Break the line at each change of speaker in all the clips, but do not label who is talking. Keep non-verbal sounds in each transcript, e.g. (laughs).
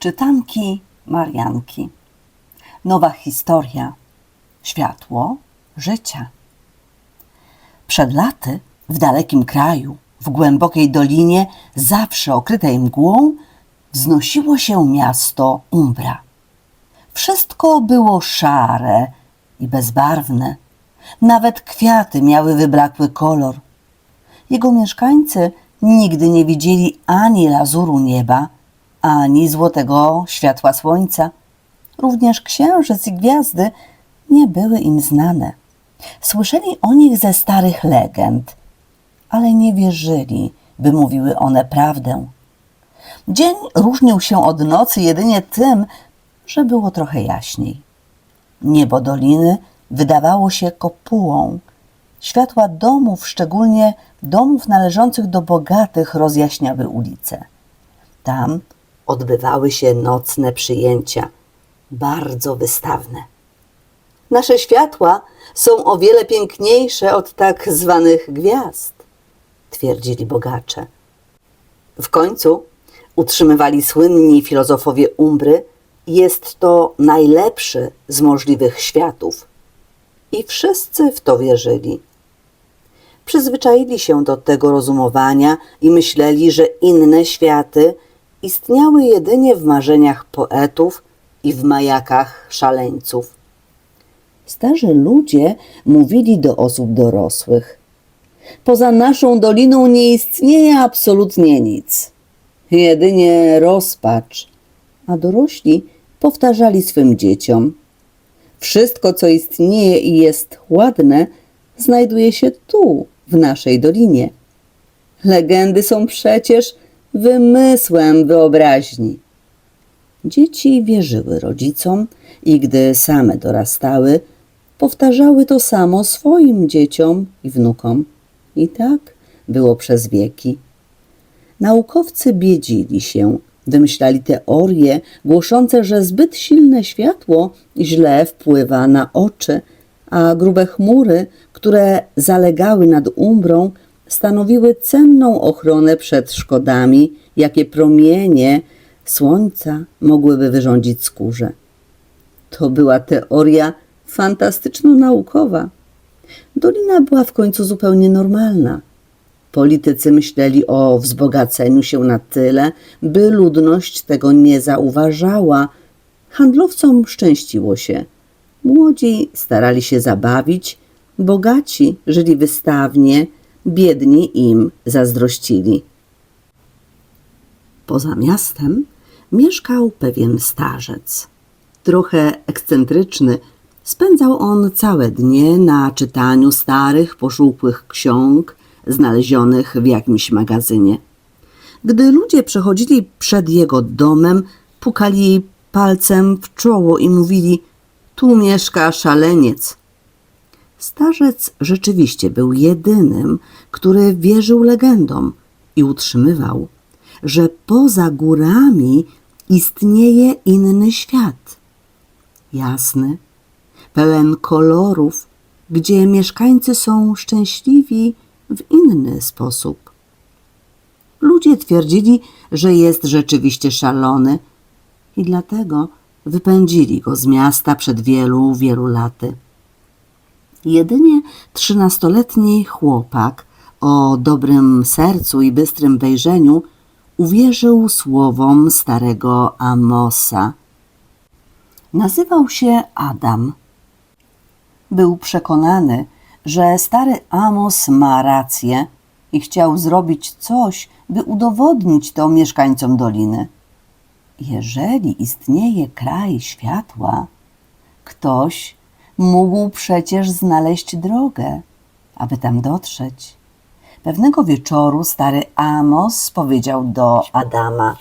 Czytanki Marianki. Nowa historia. Światło życia. Przed laty w dalekim kraju, w głębokiej dolinie, zawsze okrytej mgłą, wznosiło się miasto Umbra. Wszystko było szare i bezbarwne. Nawet kwiaty miały wyblakły kolor. Jego mieszkańcy nigdy nie widzieli ani lazuru nieba, ani złotego światła słońca. Również księżyc i gwiazdy nie były im znane. Słyszeli o nich ze starych legend, ale nie wierzyli, by mówiły one prawdę. Dzień różnił się od nocy jedynie tym, że było trochę jaśniej. Niebo doliny wydawało się kopułą. Światła domów, szczególnie domów należących do bogatych, rozjaśniały ulice. Tam odbywały się nocne przyjęcia, bardzo wystawne. Nasze światła są o wiele piękniejsze od tak zwanych gwiazd, twierdzili bogacze. W końcu utrzymywali słynni filozofowie Umbry, jest to najlepszy z możliwych światów. I wszyscy w to wierzyli. Przyzwyczaili się do tego rozumowania i myśleli, że inne światy istniały jedynie w marzeniach poetów i w majakach szaleńców. Starzy ludzie mówili do osób dorosłych. Poza naszą doliną nie istnieje absolutnie nic. Jedynie rozpacz. A dorośli powtarzali swym dzieciom. Wszystko, co istnieje i jest ładne, znajduje się tu, w naszej dolinie. Legendy są przecież wymysłem wyobraźni. Dzieci wierzyły rodzicom i gdy same dorastały, powtarzały to samo swoim dzieciom i wnukom. I tak było przez wieki. Naukowcy biedzili się, wymyślali teorie głoszące, że zbyt silne światło źle wpływa na oczy, a grube chmury, które zalegały nad umbrą, stanowiły cenną ochronę przed szkodami, jakie promienie słońca mogłyby wyrządzić skórze. To była teoria fantastyczno-naukowa. Dolina była w końcu zupełnie normalna. Politycy myśleli o wzbogaceniu się na tyle, by ludność tego nie zauważała. Handlowcom szczęściło się. Młodzi starali się zabawić, bogaci żyli wystawnie, biedni im zazdrościli. Poza miastem mieszkał pewien starzec. Trochę ekscentryczny, spędzał on całe dnie na czytaniu starych, pożółkłych ksiąg znalezionych w jakimś magazynie. Gdy ludzie przechodzili przed jego domem, pukali palcem w czoło i mówili: Tu mieszka szaleniec. Starzec rzeczywiście był jedynym, który wierzył legendom i utrzymywał, że poza górami istnieje inny świat. Jasny, pełen kolorów, gdzie mieszkańcy są szczęśliwi w inny sposób. Ludzie twierdzili, że jest rzeczywiście szalony i dlatego wypędzili go z miasta przed wielu, wielu laty. Jedynie trzynastoletni chłopak o dobrym sercu i bystrym wejrzeniu uwierzył słowom starego Amosa. Nazywał się Adam. Był przekonany, że stary Amos ma rację i chciał zrobić coś, by udowodnić to mieszkańcom doliny. Jeżeli istnieje kraj światła, ktoś mógł przecież znaleźć drogę, aby tam dotrzeć. Pewnego wieczoru stary Amos powiedział do Adama: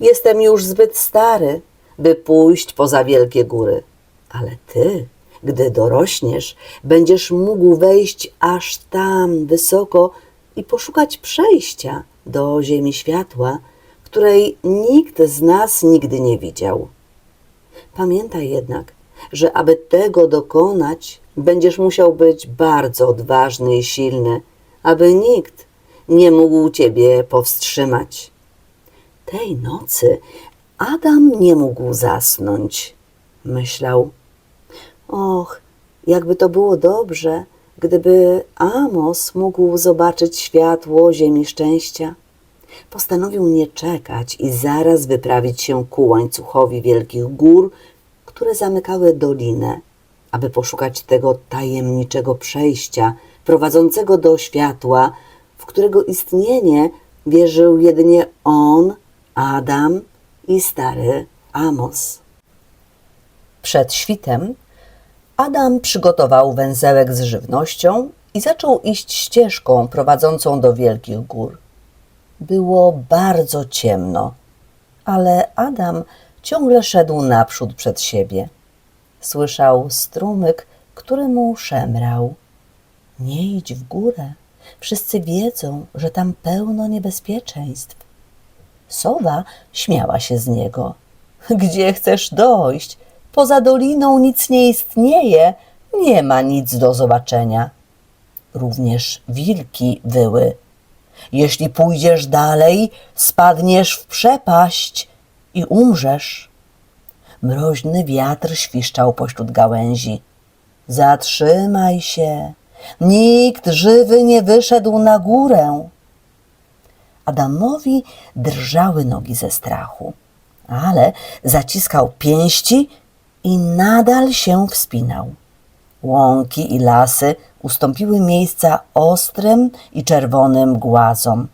Jestem już zbyt stary, by pójść poza wielkie góry, ale ty, gdy dorośniesz, będziesz mógł wejść aż tam wysoko i poszukać przejścia do ziemi światła, której nikt z nas nigdy nie widział. Pamiętaj jednak, że aby tego dokonać, będziesz musiał być bardzo odważny i silny, aby nikt nie mógł ciebie powstrzymać. Tej nocy Adam nie mógł zasnąć. Myślał: Och, jakby to było dobrze, gdyby Amos mógł zobaczyć światło ziemi szczęścia. Postanowił nie czekać i zaraz wyprawić się ku łańcuchowi wielkich gór, które zamykały dolinę, aby poszukać tego tajemniczego przejścia prowadzącego do światła, w którego istnienie wierzył jedynie on, Adam i stary Amos. Przed świtem Adam przygotował węzełek z żywnością i zaczął iść ścieżką prowadzącą do wielkich gór. Było bardzo ciemno, ale Adam ciągle szedł naprzód przed siebie. Słyszał strumyk, który mu szemrał. Nie idź w górę. Wszyscy wiedzą, że tam pełno niebezpieczeństw. Sowa śmiała się z niego. (laughs) Gdzie chcesz dojść? Poza doliną nic nie istnieje, nie ma nic do zobaczenia. Również wilki wyły. Jeśli pójdziesz dalej, spadniesz w przepaść i umrzesz. Mroźny wiatr świszczał pośród gałęzi. Zatrzymaj się. Nikt żywy nie wyszedł na górę. Adamowi drżały nogi ze strachu, ale zaciskał pięści i nadal się wspinał. Łąki i lasy ustąpiły miejsca ostrym i czerwonym głazom.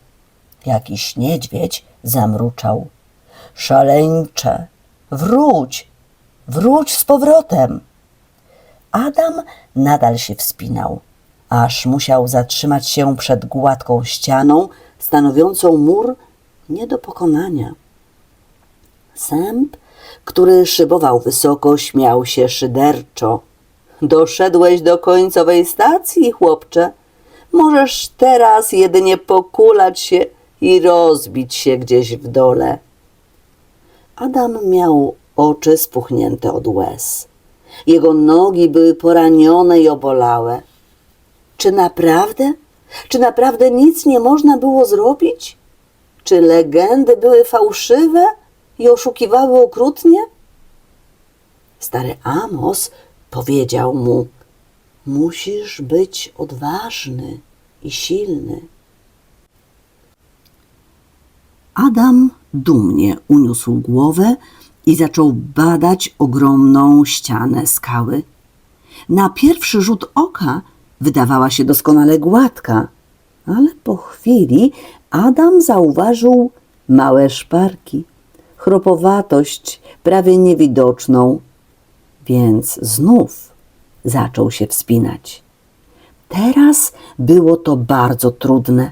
Jakiś niedźwiedź zamruczał. Szaleńcze, wróć, wróć z powrotem. Adam nadal się wspinał, aż musiał zatrzymać się przed gładką ścianą, stanowiącą mur nie do pokonania. Sęp, który szybował wysoko, śmiał się szyderczo. Doszedłeś do końcowej stacji, chłopcze. Możesz teraz jedynie pokulać się i rozbić się gdzieś w dole. Adam miał oczy spuchnięte od łez. Jego nogi były poranione i obolałe. Czy naprawdę? Czy naprawdę nic nie można było zrobić? Czy legendy były fałszywe i oszukiwały okrutnie? Stary Amos powiedział mu: Musisz być odważny i silny. Adam dumnie uniósł głowę i zaczął badać ogromną ścianę skały. Na pierwszy rzut oka wydawała się doskonale gładka, ale po chwili Adam zauważył małe szparki, chropowatość prawie niewidoczną, więc znów zaczął się wspinać. Teraz było to bardzo trudne.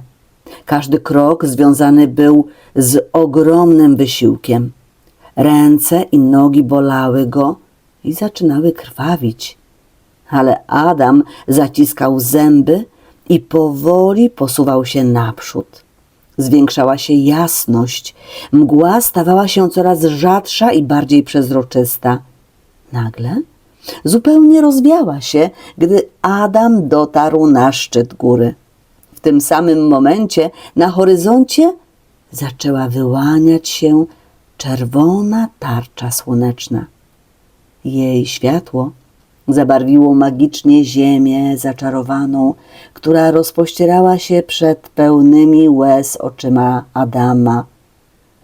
Każdy krok związany był z ogromnym wysiłkiem. Ręce i nogi bolały go i zaczynały krwawić. Ale Adam zaciskał zęby i powoli posuwał się naprzód. Zwiększała się jasność, mgła stawała się coraz rzadsza i bardziej przezroczysta. Nagle zupełnie rozwiała się, gdy Adam dotarł na szczyt góry. Tym samym momencie na horyzoncie zaczęła wyłaniać się czerwona tarcza słoneczna. Jej światło zabarwiło magicznie ziemię zaczarowaną, która rozpościerała się przed pełnymi łez oczyma Adama.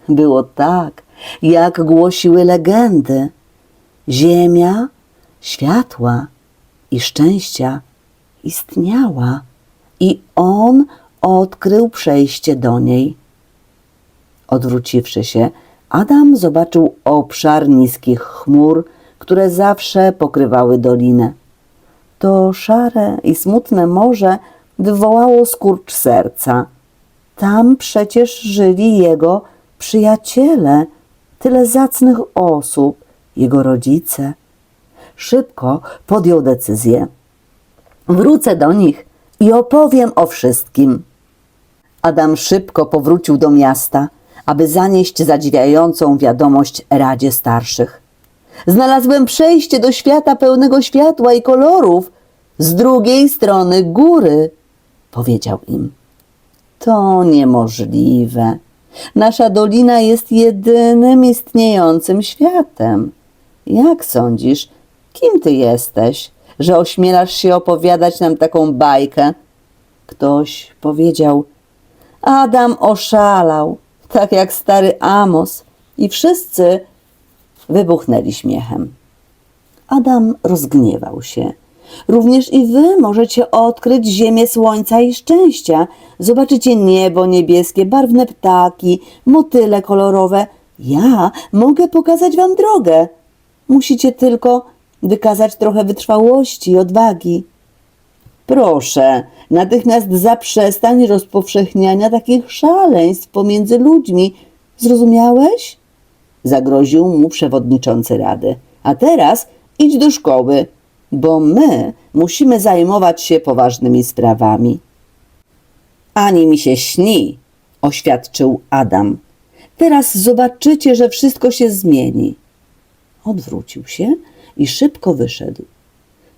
Było tak, jak głosiły legendy. Ziemia, światła i szczęścia istniała i on odkrył przejście do niej. Odwróciwszy się, Adam zobaczył obszar niskich chmur, które zawsze pokrywały dolinę. To szare i smutne morze wywołało skurcz serca. Tam przecież żyli jego przyjaciele, tyle zacnych osób, jego rodzice. Szybko podjął decyzję. Wrócę do nich i opowiem o wszystkim. Adam szybko powrócił do miasta, aby zanieść zadziwiającą wiadomość Radzie Starszych. Znalazłem przejście do świata pełnego światła i kolorów z drugiej strony góry, powiedział im. To niemożliwe, Nasza dolina jest jedynym istniejącym światem. Jak sądzisz, kim ty jesteś, że ośmielasz się opowiadać nam taką bajkę? Ktoś powiedział: Adam oszalał, tak jak stary Amos, i wszyscy wybuchnęli śmiechem. Adam rozgniewał się. Również i wy możecie odkryć ziemię słońca i szczęścia. Zobaczycie niebo niebieskie, barwne ptaki, motyle kolorowe. Ja mogę pokazać wam drogę. Musicie tylko wykazać trochę wytrwałości i odwagi. Proszę, natychmiast zaprzestań rozpowszechniania takich szaleństw pomiędzy ludźmi. Zrozumiałeś? Zagroził mu przewodniczący rady. A teraz idź do szkoły, bo my musimy zajmować się poważnymi sprawami. Ani mi się śni, oświadczył Adam. Teraz zobaczycie, że wszystko się zmieni. Odwrócił się i szybko wyszedł.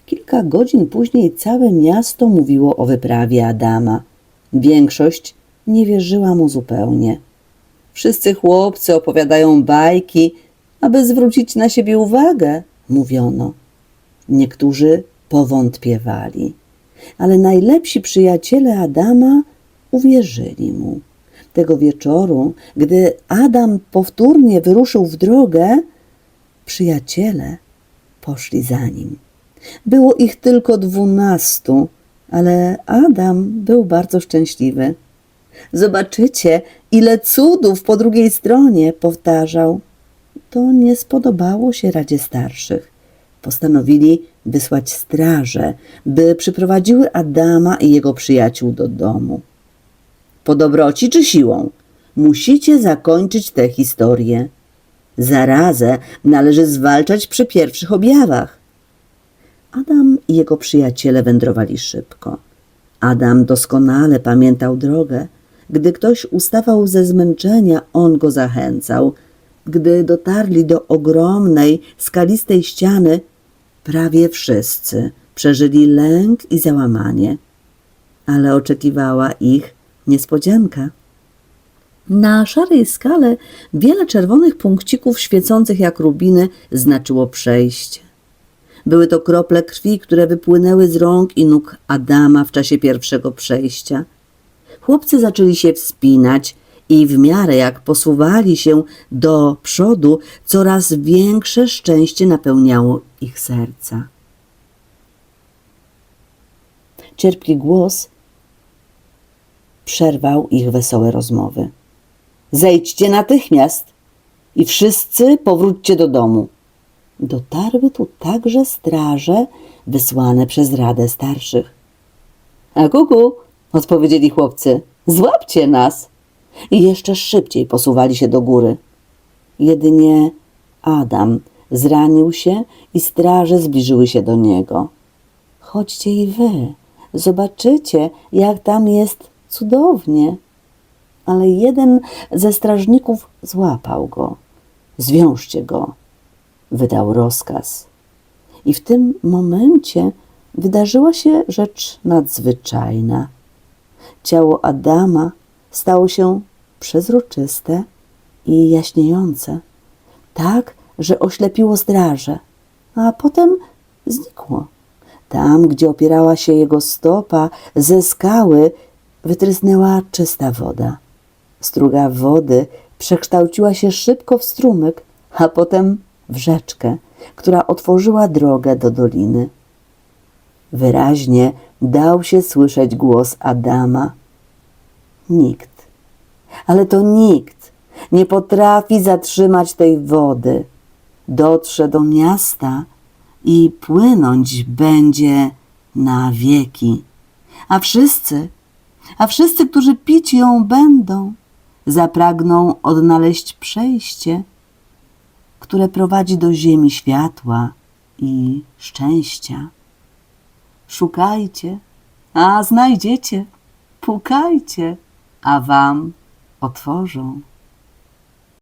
Kilka godzin później całe miasto mówiło o wyprawie Adama. Większość nie wierzyła mu zupełnie. Wszyscy chłopcy opowiadają bajki, aby zwrócić na siebie uwagę, mówiono. Niektórzy powątpiewali, ale najlepsi przyjaciele Adama uwierzyli mu. Tego wieczoru, gdy Adam powtórnie wyruszył w drogę, przyjaciele poszli za nim. Było ich tylko dwunastu, ale Adam był bardzo szczęśliwy. Zobaczycie, ile cudów po drugiej stronie, powtarzał. To nie spodobało się Radzie Starszych. Postanowili wysłać straże, by przyprowadziły Adama i jego przyjaciół do domu. Po dobroci czy siłą? Musicie zakończyć tę historię. Zarazę należy zwalczać przy pierwszych objawach. Adam i jego przyjaciele wędrowali szybko. Adam doskonale pamiętał drogę. Gdy ktoś ustawał ze zmęczenia, on go zachęcał. Gdy dotarli do ogromnej, skalistej ściany, prawie wszyscy przeżyli lęk i załamanie. Ale oczekiwała ich niespodzianka. Na szarej skale wiele czerwonych punkcików świecących jak rubiny znaczyło przejście. Były to krople krwi, które wypłynęły z rąk i nóg Adama w czasie pierwszego przejścia. Chłopcy zaczęli się wspinać i w miarę jak posuwali się do przodu, coraz większe szczęście napełniało ich serca. Cierpki głos przerwał ich wesołe rozmowy. Zejdźcie natychmiast i wszyscy powróćcie do domu. Dotarły tu także straże wysłane przez Radę Starszych. A kuku, odpowiedzieli chłopcy, złapcie nas. I jeszcze szybciej posuwali się do góry. Jedynie Adam zranił się i straże zbliżyły się do niego. Chodźcie i wy, zobaczycie, jak tam jest cudownie. Ale jeden ze strażników złapał go. Zwiążcie go, wydał rozkaz. I w tym momencie wydarzyła się rzecz nadzwyczajna. Ciało Adama stało się przezroczyste i jaśniejące, tak, że oślepiło straże, a potem znikło. Tam, gdzie opierała się jego stopa, ze skały wytrysnęła czysta woda. Struga wody przekształciła się szybko w strumyk, a potem w rzeczkę, która otworzyła drogę do doliny. Wyraźnie dał się słyszeć głos Adama. Nikt, ale to nikt nie potrafi zatrzymać tej wody. Dotrze do miasta i płynąć będzie na wieki. A wszyscy, a wszyscy, którzy pić ją będą, zapragną odnaleźć przejście, które prowadzi do ziemi światła i szczęścia. Szukajcie, a znajdziecie, pukajcie, a wam otworzą.